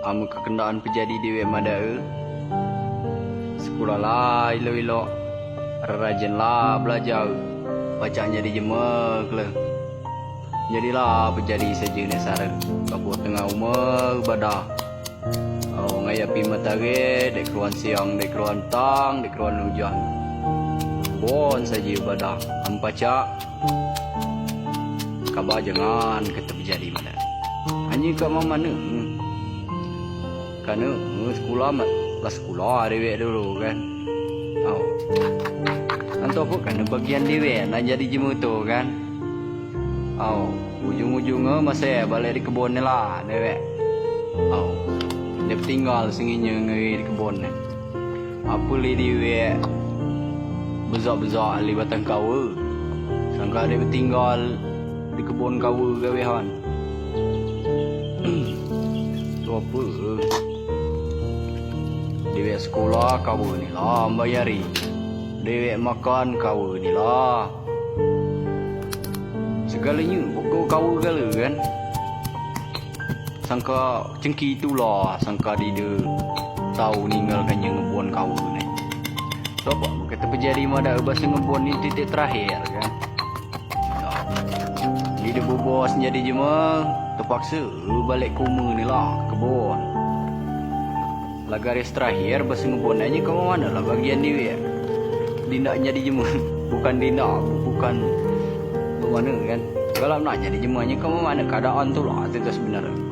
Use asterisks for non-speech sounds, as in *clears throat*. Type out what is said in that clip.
Amo kekendaan pejadi dewe mada Sekolah lah ilo-ilo Rajin lah belajar Baca jadi jemek lah. Jadilah pejadi saja ni sara Kapur tengah umur badah. Oh ngayapi matahari Dek keruan siang, dek keruan tang, dek keruan hujan Bon saja badah. Ampacak Kabar jangan kata pejadi mana Hanya kat mana-mana Kerana eh, sekolah lah sekolah dewek dulu kan. Oh. Anto apa kan bagian dewek nak jadi jemu tu kan. Oh, ujung-ujungnya masa balik di kebun ni lah dewek. Oh. Dia tinggal senginya ngeri di kebun ni. Apa li dewek bezak-bezak li batang kawa. Sangka dia tinggal di kebun kawa gawehan. Tu *clears throat* apa? Dewek sekolah kau ni lah bayari. Dewek makan kau ni lah. Segalanya pokok kau gala kan. Sangka cengki itulah sangka dia tahu ninggalkan yang ngebon kau ni. Coba kata berjadi mana bahasa ngebon ni titik terakhir kan. Dia bobos jadi jema terpaksa balik kuma ni lah kebun. Lah garis terakhir bahasa ngebon aja kau mana lah bagian dia. Dia nak jadi jema *laughs* bukan dia nak bukan mana kan. Kalau nak jadi jemanya kau mana keadaan tu lah itu sebenarnya.